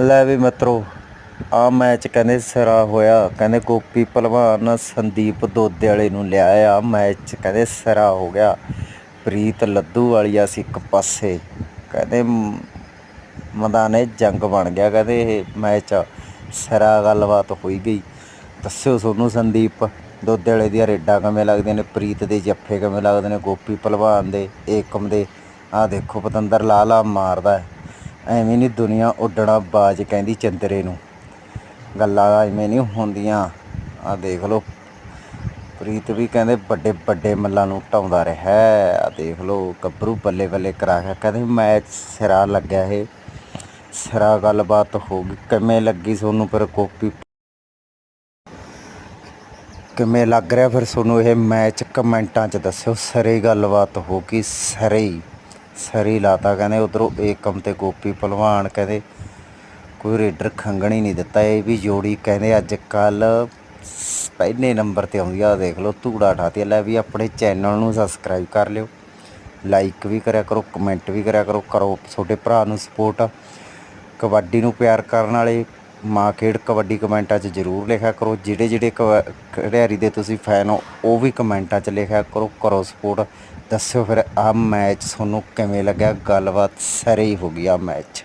ਲੈ ਵੀ ਮਿੱਤਰੋ, ਆ ਮੈਚ ਕਹਿੰਦੇ ਸਿਰਾ ਹੋਇਆ, ਕਹਿੰਦੇ ਗੋਪੀ ਪਹਿਲਵਾਨ ਸੰਦੀਪ ਦੋਦੇ ਵਾਲੇ ਨੂੰ ਲਿਆ ਆ ਮੈਚ ਕਹਿੰਦੇ ਸਿਰਾ ਹੋ ਗਿਆ ਪ੍ਰੀਤ ਲੱਦੂ ਵਾਲੀਆ ਸੀ ਇੱਕ ਪਾਸੇ, ਕਹਿੰਦੇ ਮ- ਮੈਦਾਨੇ ਜੰਗ ਬਣ ਗਿਆ, ਕਹਿੰਦੇ ਇਹ ਮੈਚ ਸਿਰਾ ਗੱਲਬਾਤ ਹੋਈ ਗਈ ਦੱਸਿਓ ਤੁਹਾਨੂੰ ਸੰਦੀਪ ਦੋਦੇ ਵਾਲੇ ਦੀਆਂ ਰੇਡਾਂ ਕਿਵੇਂ ਲੱਗਦੀਆਂ ਨੇ, ਪ੍ਰੀਤ ਦੇ ਜੱਫੇ ਕਿਵੇਂ ਲੱਗਦੇ ਨੇ, ਗੋਪੀ ਪਹਿਲਵਾਨ ਦੇ ਏਕਮ ਦੇ, ਆਹ ਦੇਖੋ ਪਤੰਦਰ ਲਾਲਾ ਮਾਰਦਾ ਹੈ। ਐਵੇਂ ਨਹੀਂ ਦੁਨੀਆ ਉੱਡਣਾ ਬਾਜ ਕਹਿੰਦੀ ਚੰਦਰੇ ਨੂੰ। ਗੱਲਾਂ ਐਵੇਂ ਨਹੀਂ ਹੁੰਦੀਆਂ। ਆਹ ਦੇਖ ਲਓ। ਪ੍ਰੀਤ ਵੀ ਕਹਿੰਦੇ ਵੱਡੇ ਵੱਡੇ ਮੱਲਾਂ ਨੂੰ ਢਾਉਂਦਾ ਰਿਹਾ। ਆ ਦੇਖ ਲਓ, ਗੱਭਰੂ ਬੱਲੇ ਬੱਲੇ ਕਰਾ ਕੇ ਕਹਿੰਦੇ ਮੈਚ ਸਿਰਾ ਲੱਗਿਆ ਇਹ। ਸਿਰਾ ਗੱਲਬਾਤ ਹੋ ਗਈ। ਕਿਵੇਂ ਲੱਗੀ ਤੁਹਾਨੂੰ ਫਿਰ ਕਾਪੀ ਕਿਵੇਂ ਲੱਗ ਰਿਹਾ ਫਿਰ ਤੁਹਾਨੂੰ ਇਹ ਮੈਚ? ਕਮੈਂਟਾਂ 'ਚ ਦੱਸਿਓ। ਸਰੇ ਗੱਲਬਾਤ ਹੋ ਗਈ। ਸਰੇ। ਸਰੀ ਲਾਤਾ, ਕਹਿੰਦੇ ਉਧਰੋਂ ਏਕਮ ਤੇ ਗੋਪੀ ਪਹਿਲਵਾਨ ਕਹਿੰਦੇ ਕੋਈ ਰੇਡਰ ਖੰਗਣ ਹੀ ਨਹੀਂ ਦਿੱਤਾ, ਇਹ ਵੀ ਜੋੜੀ, ਕਹਿੰਦੇ ਅੱਜ ਕੱਲ ਪਹਿਲੇ ਨੰਬਰ ਤੇ ਆਉਂਦੀ ਆ ਦੇਖ ਲਓ, ਧੂੜਾ ਠਾਤੀ ਲੈ ਵੀ ਆਪਣੇ ਚੈਨਲ ਨੂੰ ਸਬਸਕ੍ਰਾਈਬ ਕਰ ਲਿਓ ਲਾਈਕ ਵੀ ਕਰਿਆ ਕਰੋ ਕਮੈਂਟ ਵੀ ਕਰਿਆ ਕਰੋ ਕਰੋ ਤੁਹਾਡੇ ਭਰਾ ਨੂੰ ਸਪੋਰਟ ਕਬੱਡੀ ਨੂੰ ਪਿਆਰ ਕਰਨ ਵਾਲੇ ਮਾਂ ਖੇਡ ਕਬੱਡੀ ਕਮੈਂਟਾਂ 'ਚ ਜ਼ਰੂਰ ਲਿਖਿਆ ਕਰੋ, ਜਿਹੜੇ ਜਿਹੜੇ ਕਬ- ਖਿਡਾਰੀ ਦੇ ਤੁਸੀਂ ਫੈਨ ਹੋ, ਉਹ ਵੀ ਕਮੈਂਟਾਂ 'ਚ ਲਿਖਿਆ ਕਰੋ ਕਰੋ ਸਪੋਰਟ ਦੱਸਿਓ ਫਿਰ ਆਹ ਮੈਚ ਤੁਹਾਨੂੰ ਕਿਵੇਂ ਲੱਗਿਆ? ਗੱਲਬਾਤ ਸਰੇ ਹੀ ਹੋ ਗਈ ਆ ਮੈਚ